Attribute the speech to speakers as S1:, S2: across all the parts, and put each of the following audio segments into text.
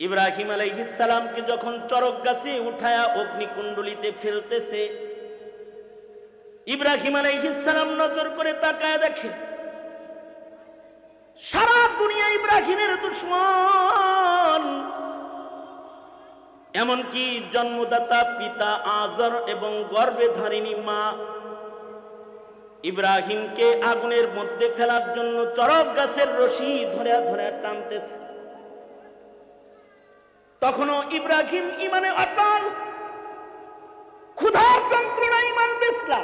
S1: ইব্রাহিম আলাইহিসালামকে যখন চরক গাছে উঠায়া অগ্নিকুণ্ডলিতে ফেলতেছে, ইব্রাহিম আলাইহিসালাম নজর করে তাকায় দেখে, সারা দুনিয়া ইব্রাহিমের দুশ্মন। এমনকি জন্মদাতা পিতা আজর এবং গর্ভে ধারিণী মা ইব্রাহিমকে আগুনের মধ্যে ফেলার জন্য চরক গাছের রশি ধরে ধরে টানতেছে। তখনও ইব্রাহিম ইমানে অটল ক্ষুধার যন্ত্রণা ইমান বেসলা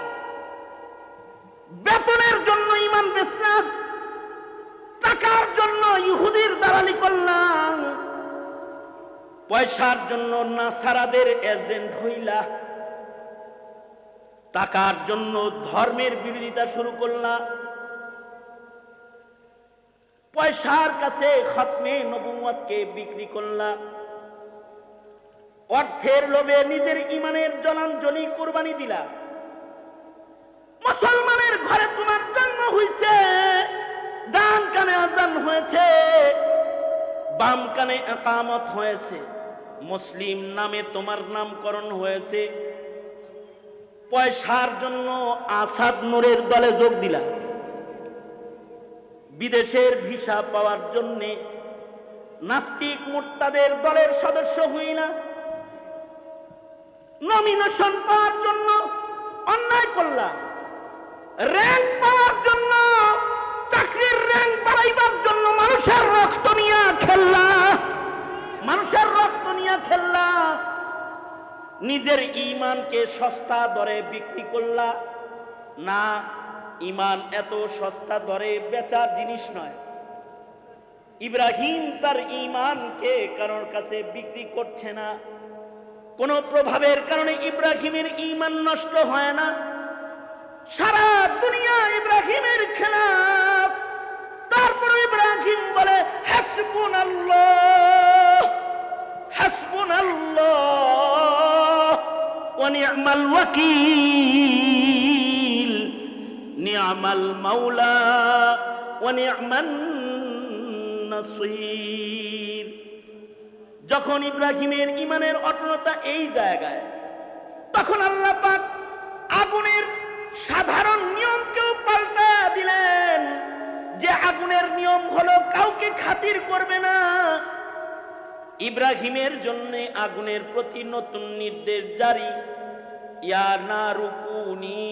S1: বেতনের জন্য ইমান বেসলা টাকার জন্য ইহুদির দালালি করলাম, পয়সার জন্য নাসারাদের এজেন্ট হইলা, টাকার জন্য ধর্মের বিরোধিতা শুরু করলা, পয়সার কাছে খতমে নবুয়তকে বিক্রি করলা। অর্থের লোভে নিজের ইমানের জলাঞ্জলি কোরবানি দিলা মুসলমানের ঘরে তোমার জন্ম হইছে, ডান কানে আজান হয়েছে, বাম কানে একামত হয়েছে। মুসলিম নামে তোমার নামকরণ হয়েছে। পয়সার জন্য আসাদ নূরের দলে যোগ দিলা বিদেশের ভিসা পাওয়ার জন্যে নাস্তিক মুর্তাদের দলের সদস্য হই না। নমিনেশন পাওয়ার জন্য, অন্যায় করলা র্যাঙ্ক পাওয়ার জন্য, চাকরির র্যাঙ্ক বাড়াইবার জন্য মানুষের রক্ত নিয়ে খেললা। মানুষের রক্ত নিয়ে খেললা। নিজের ইমানকে সস্তা দরে বিক্রি করলা। না ইমান এত সস্তা দরে বেচার জিনিস নয়। ইব্রাহিম তার ইমানকে কারোর কাছে বিক্রি করছে না। কোন প্রভাবের কারণে ইব্রাহিমের ইমান নষ্ট হয় না। সারা দুনিয়া ইব্রাহিমের খেলাফ। তারপর ইব্রাহিম বলে হাসবুন আল্লাহ হাসবুন আল্লাহ ওয়ানি'মাল ওয়াকিল, নি'মাল মাওলা ওয়ানি'মান নাসির। যখন ইব্রাহিমের ইমানের অটলতা এই জায়গায়, তখন আল্লাহ পাক আগুনের সাধারণ নিয়মকেও পাল্টা দিলেন যে আগুনের নিয়ম হলো কাউকে খাতির করবে না। ইব্রাহিমের জন্য আগুনের প্রতি নতুন নির্দেশ জারি। ইয়া না রুকুনি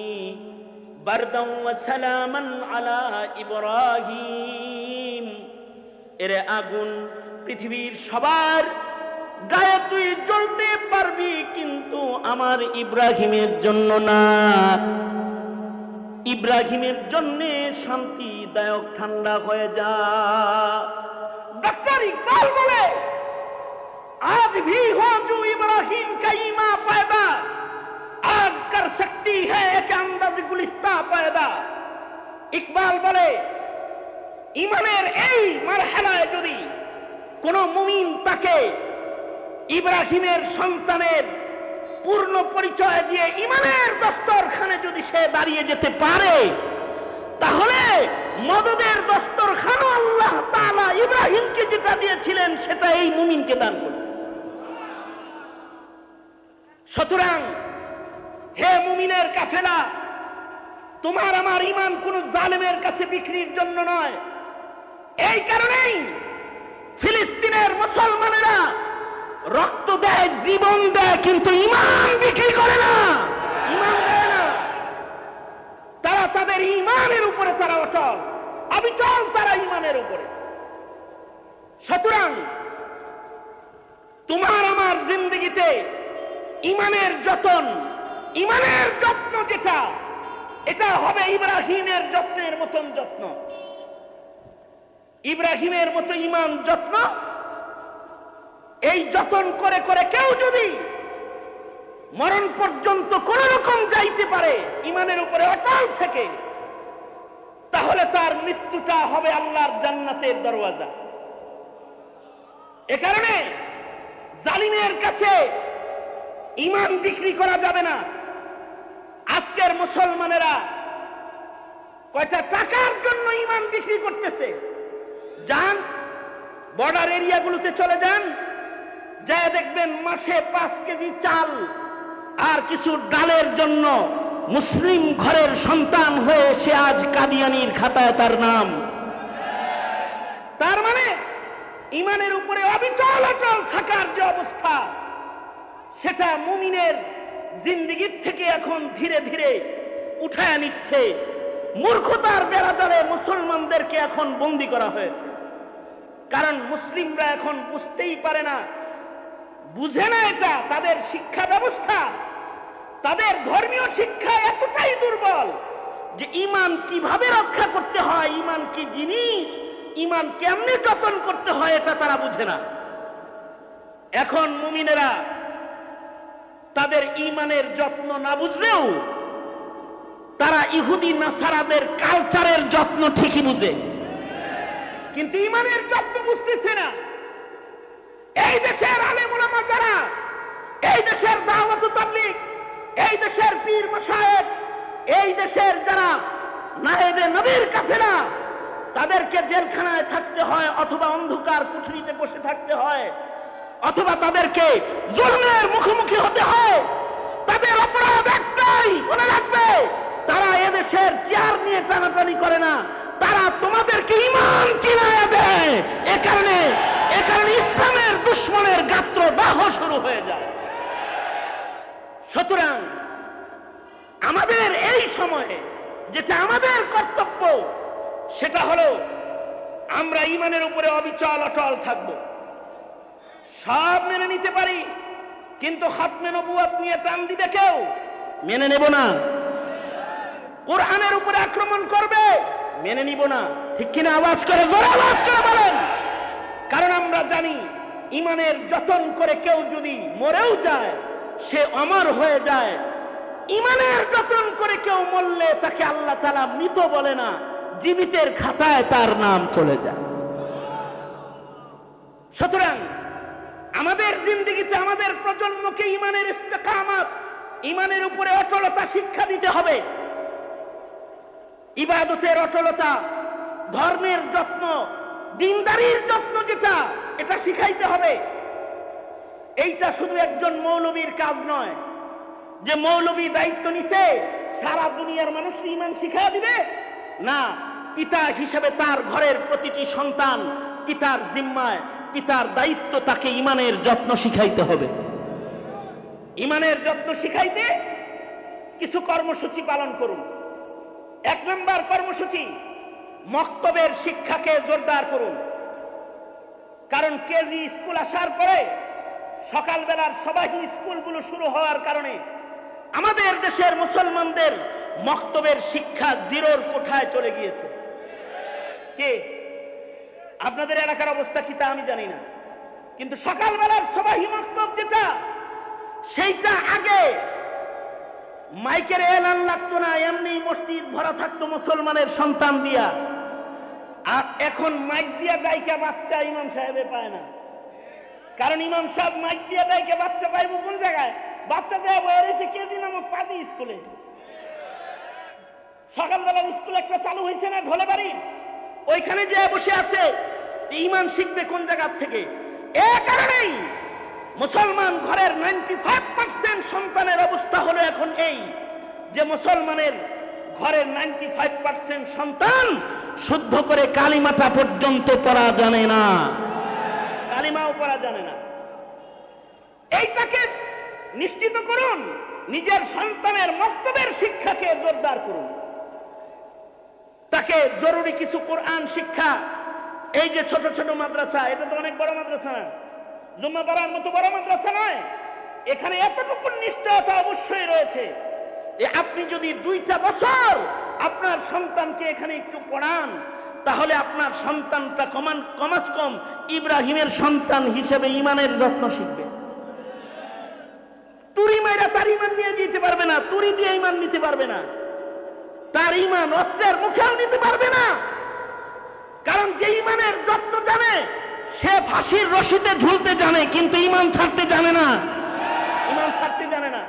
S1: আলা ইব্রাহিম। এরে আগুন পৃথিবীর সবার গায়ে তুই জ্বলতে পারবি কিন্তু আমার ইব্রাহিমের জন্য না। ইব্রাহিমের জন্য শান্তিদায়ক ঠান্ডা হয়ে যা। ডাক্তার ইকবাল বলে, আজ ভি হো জু ইব্রাহিম কা পায়দা। আগ কার শক্তি হ্যায় গুলিস্তা পায়দা। ইকবাল বলে, ইমানের এই মারহালায় যদি কোনো মুমিন তাকে ইব্রাহিমের সন্তানের পূর্ণ পরিচয় দিয়ে ইমানের দস্তরখানে যদি সে দাঁড়িয়ে যেতে পারে, তাহলে মদদের দস্তরখানও আল্লাহ তাআলা ইব্রাহিমকে যেটা দিয়েছিলেন, সেটা এই মুমিনকে দান করবে সুতরাং, হে মুমিনের কাফেলা, তোমার আমার ইমান কোন জালেমের কাছে বিক্রির জন্য নয়। এই কারণেই ফিলিস্তিনের মুসলমানেরা রক্ত দেয়, জীবন দেয়, কিন্তু ইমান বিক্রি করে না। ইমান দেয় না। তারা তাদের ইমানের উপরে তারা অচল অবিচল তারা ইমানের উপরে। সুতরাং তোমার আমার জিন্দগিতে ইমানের যতন, ইমানের যত্ন যেটা, এটা হবে ইব্রাহিমের যত্নের মতন যত্ন। ইব্রাহিমের মতো ইমান যত্ন এই যতন করে করে কেউ যদি মরণ পর্যন্ত কোন রকম যাইতে পারে ইমানের উপরে অটল থেকে, তাহলে তার মৃত্যুটা হবে আল্লাহর জান্নাতের দরওয়াজা। এ কারণে জালিমের কাছে ইমান বিক্রি করা যাবে না। আজকের মুসলমানেরা কয়টা টাকার জন্য ইমান বিক্রি করতেছে? যান বর্ডার এরিয়াগুলোতে চলে যান। যা দেখবেন মাসে পাঁচ কেজি চাল আর কিছু ডালের জন্য মুসলিম ঘরের সন্তান হয়ে সে আজ কাদিয়ানির খাতায় তার নাম। তার মানে ইমানের উপরে অবিচল অটল থাকার যে অবস্থা, সেটা মুমিনের জিন্দিগির থেকে এখন ধীরে ধীরে উঠায় নিচ্ছে। মূর্খতার বেড়াতালে মুসলমানদেরকে এখন বন্দি করা হয়েছে। কারণ মুসলিমরা এখন বুঝতেই পারে না বুঝে না এটা, তাদের শিক্ষা ব্যবস্থা, তাদের ধর্মীয় শিক্ষা এতটাই দুর্বল যে ইমান কীভাবে রক্ষা করতে হয়, ইমান কি জিনিস, ইমান কেমনে যতন করতে হয় এটা তারা বুঝে না। এখন মুমিনেরা তাদের ইমানের যত্ন না বুঝলেও তারা ইহুদি নাসারাদের কালচারের যত্ন ঠিকই বুঝে। কিন্তু ইমানের যত্ন বুঝতেছে না। এই দেশের আলেমুলামা যারা, এই দেশের দাওয়াত তাবলিগ, এই দেশের পীর মশায়েক এই দেশের যারা নায়েবে নবীর কাফেলা তাদেরকে জেলখানায় থাকতে হয় অথবা অন্ধকার কুঠুরিতে বসে থাকতে হয়, অথবা তাদেরকে জুলমের মুখোমুখি হতে হয়, তাদের অপরাধ একটাই মনে রাখবে, তারা এদেশের চেয়ার নিয়ে টানাটানি করে না, তারা তোমাদেরকে ইমান চিনায় দেয়। এ কারণে হয়ে যায়। সুতরাং আমাদের এই সময়ে যেটা আমাদের কর্তব্য, সেটা হলো আমরা ইমানের উপরে অবিচল, অটল থাকব। সব মেনে নিতে পারি, কিন্তু হাতমে নবুয়াত নিয়ে টান দিবে কেউ? মেনে নেব না। কোরআনের উপরে আক্রমণ করবে, মেনে নিব না। ঠিক কিনা? আওয়াজ করে, জোরে আওয়াজ করে বলেন। কারণ আমরা জানি ইমানের যতন করে কেউ যদি মরেও যায়, সে অমর হয়ে যায়। ইমানের যতন করে কেউ মরলে তাকে আল্লাহ তালা মৃত বলে না, জীবিতের খাতায় তার নাম চলে যায়। সুতরাং আমাদের জিন্দগিতে আমাদের প্রজন্মকে ইমানের ইস্তেকামাত, ইমানের উপরে অটলতা শিক্ষা দিতে হবে। ইবাদতের অটলতা, ধর্মের যত্ন, দিনদারির যত্ন যেটা এটা শিখাইতে হবে। এইটা শুধু একজন মৌলবীর কাজ নয়। যে মৌলবী দায়িত্ব নিছে, সারা দুনিয়ার মানুষ ইমান শিখা দিবে? না, পিতা হিসেবে তার ঘরের প্রতিটি সন্তান পিতার জিম্মায়, পিতার দায়িত্ব তাকে ইমানের যত্ন শিখাইতে হবে। ইমানের যত্ন শিখাইতে কিছু কর্মসূচি পালন করুন। এক নম্বর কর্মসূচি, মক্তবের শিক্ষাকে জোরদার করুন। কারণ কেজি স্কুল আসার পরে সকালবেলার সবাই স্কুলগুলো শুরু হওয়ার কারণে আমাদের দেশের মুসলমানদের মক্তবের শিক্ষা জিরোর কোঠায় চলে গিয়েছে। কে? আপনাদের এলাকার অবস্থা কি তা আমি জানি না। কিন্তু সকালবেলার সবাই মক্তব যেটা, সেইটা আগে মাইকের এলান লাগতো না, এমনি মসজিদ ভরা থাকতো মুসলমানের সন্তান দিয়া। আর এখন মাইক দিয়া গায়িকা বাচ্চা ইমাম সাহেবে পায় না। কারণ ইমাম সাহেব মাইক দিয়া গায়িকা বাচ্চা পাইব কোন জায়গায়? বাচ্চা দেওয়া বয়ে রয়েছে কেজি নামক পাতি স্কুলে। সকালবেলার স্কুল একটা চালু হয়েছে না ঢোলে বাড়ি? ওইখানে যে বসে আছে ইমান শিখবে কোন জায়গার থেকে? এ কারণেই মুসলমান ঘরের নাইনটি ফাইভ পার্সেন্ট সন্তানের অবস্থা হলো এখন এই, যে মুসলমানের ঘরের নাইনটি ফাইভ পার্সেন্ট সন্তান শুদ্ধ করে কালিমাটা পর্যন্ত পড়া জানে না। কালিমাও পড়া জানে না। এইটাকে নিশ্চিত করুন, নিজের সন্তানের মক্তবের শিক্ষাকে জোরদার করুন। তাকে জরুরি কিছু কোরআন শিক্ষা, এই যে ছোট ছোট মাদ্রাসা, এটা তো অনেক বড় মাদ্রাসা না। জুম্মা পড়ার মতো বড় মাদ্রাসা নয়। এখানে এতটুকু নিশ্চয়তা অবশ্যই রয়েছে আপনি যদি দুইটা বছর আপনার সন্তানকে এখানে একটু পড়ান, তাহলে আপনার সন্তানটা কমান, কমাস কম, ইব্রাহিমের সন্তান হিসেবে ইমানের যত্ন শিখবে। তুরি মাইরা তার ইমান নিয়ে যেতে পারবে না তুরি দিয়ে ইমান নিতে পারবে না। তার ইমান অস্ত্রের মুখেও নিতে পারবে না। কারণ যে ইমানের যত্ন জানে, সে ফাঁসির রশিতে ঝুলতে জানে, কিন্তু ইমান ছাড়তে জানে না। ইমান ছাড়তে জানে না।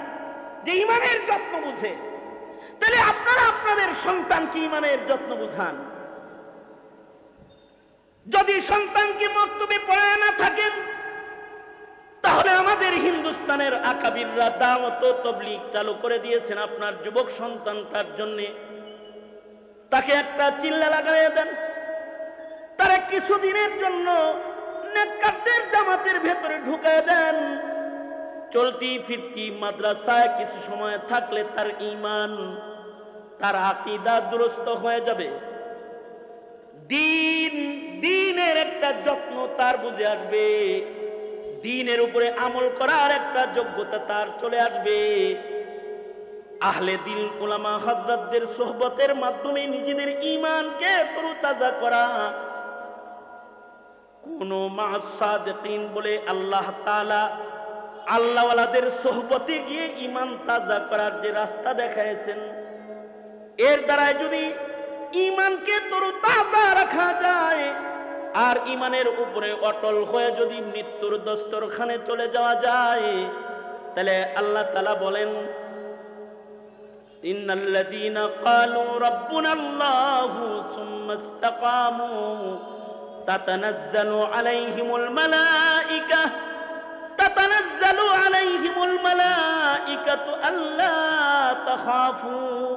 S1: যে ইমানের যত্ন বুঝে। তাহলে আপনারা আপনাদের সন্তানকে ইমানের যত্ন বুঝান? যদি সন্তানকে মক্তবে পড়ায় না থাকেন, তাহলে আমাদের হিন্দুস্তানের আকাবিররা দাওয়াত তবলিগ চালু করে দিয়েছেন আপনার যুবক সন্তানটার জন্যে। তাকে একটা চিল্লা লাগাইয়ে দেন। তারা কিছুদিনের জন্য নেককারদের জামাতের ভেতরে ঢুকায় দেন। চলতি ফিরতি মাদ্রাসায় কিছু সময় থাকলে তার ঈমান তার আকিদা দুরস্ত হয়ে যাবে। দিন, দিনের একটা যত্ন তার বুঝে আসবে। দিনের উপরে আমল করার একটা যোগ্যতা তার চলে আসবে। আহলে দিল ওলামা হজরতদের সোহবতের মাধ্যমে নিজেদের ইমানকে তরুতাজা করা। কোন মাসাদিন বলে আল্লাহ তাআলা আল্লাহওয়ালাদের সোহবতে গিয়ে ইমান তাজা করার যে রাস্তা দেখাইছেন। এর দ্বারাই যদি ইমানকে তরুতাজা রাখা যায় আর ইমানের উপরে অটল হয়ে যদি মৃত্যুর দস্তরখানে চলে যাওয়া যায় তাহলে আল্লাহ তালা বলেন إن الذين قالوا ربنا الله ثم استقاموا تتنزل عليهم الملائكة تتنزل عليهم الملائكة ألا تخافوا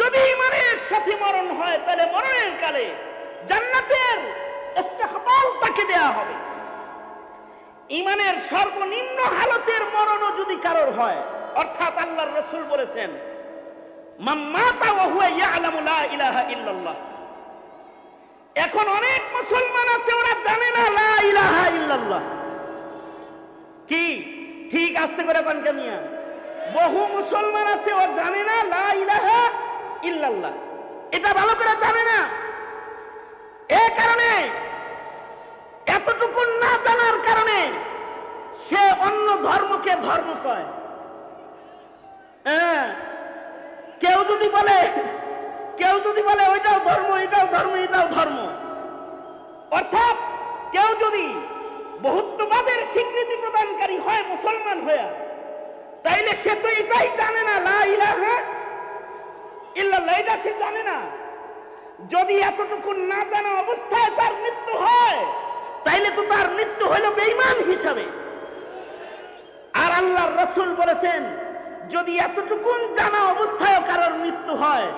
S1: যদি ইমানের সাথে মরণ হয়, তাহলে মরণের কালে জান্নাতের ইস্তেকবাল তাকে দেয়া হবে। ইমানের সর্বনিম্ন হালতের মরণও যদি কারোর হয়, অর্থাৎ আল্লাহর রসুল বলেছেন এখন অনেক মুসলমান আছে, ওরা জানে না লা ইলাহা ইল্লাল্লাহ। কি? ঠিক আস্তে করে কোন মিয়া? বহু মুসলমান আছে ও জানে না লা ইলাহা ইল্লাল্লাহ। এটা ভালো করে জানে না। এ কারণে, এতটুকু না জানার কারণে সে অন্য ধর্মকে ধর্ম কয়। হ্যাঁ কেউ যদি বলে, কেউ যদি বলে, ওইটাও ধর্ম, এটাও ধর্ম এটাও ধর্ম। অর্থাৎ কেউ যদি বহুত্ববাদের স্বীকৃতি প্রদানকারী হয়, মুসলমান হয়ে তাইলে সে তো এটাই জানে না, লা ইলাহা ইল্লাল্লাহ এটা সে জানে না। যদি এতটুকু না জানা অবস্থায় তার মৃত্যু হয়, তাইলে তো তার মৃত্যু হলো বেঈমান হিসাবে। আর আল্লাহর রসুল বলেছেন, যদি এতটুকু জানা অবস্থায় কারোর মৃত্যু হয়,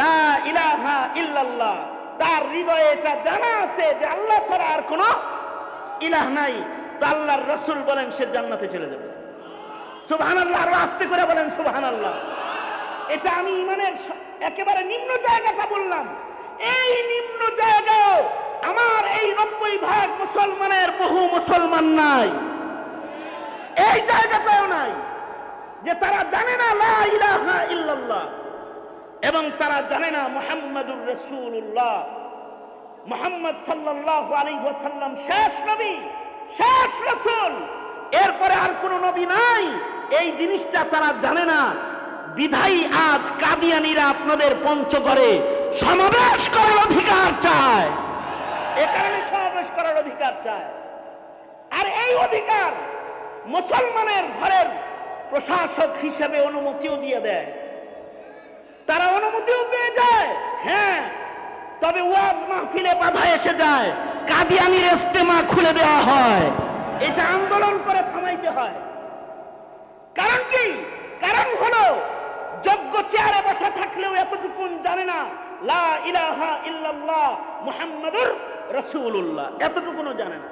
S1: লা ইলাহা ইল্লাল্লাহ, তার হৃদয়ে এটা জানা আছে যে আল্লাহ ছাড়া আর কোনো ইলাহ নাই। তো আল্লাহর রসুল বলেন, সে জান্নাতে চলে যাবে। সুবহান আল্লাহ আরও আস্তে করে বলেন সুবহান আল্লাহ এটা আমি ইমানের একেবারে নিম্ন জায়গাটা বললাম। এই নিম্ন জায়গাও আমার এই নব্বই ভাগ মুসলমানের বহু মুসলমান নাই। এই জায়গাটাও নাই যে তারা জানে না লা ইলাহা ইল্লাল্লাহ এবং তারা জানে না মুহাম্মাদুর রাসূলুল্লাহ। মোহাম্মদ সাল্লাল্লাহু আলাইহি ওয়াসাল্লাম শেষ নবী, শেষ রসুল। এরপরে আর কোনো নবী নাই। এই জিনিসটা তারা জানে না। বিধাই আজ কাদিয়ানিরা আপনাদের পঞ্চগড়ে সমাবেশ করার অধিকার চায়। এ কারণে সমাবেশ করার অধিকার চায়। আর এই অধিকার মুসলমানের ঘরের প্রশাসক হিসেবে অনুমতিও দিয়ে দেয়। তারা অনুমতিও পেয়ে যায় হ্যাঁ তবে ওয়াজ মাহফিলে বাধা এসে যায়, কাদিয়ানির ইস্তেমা খুলে দেওয়া হয়। এটা আন্দোলন করে থামাইতে হয়। কারণ কি? কারণ হলো যোগ্য চেয়ারে বসে থাকলেও এতটুকুন জানে না। লা ইলাহা ইল্লাল্লাহ মুহাম্মাদুর রাসূলুল্লাহ। এতটুকুও জানে না।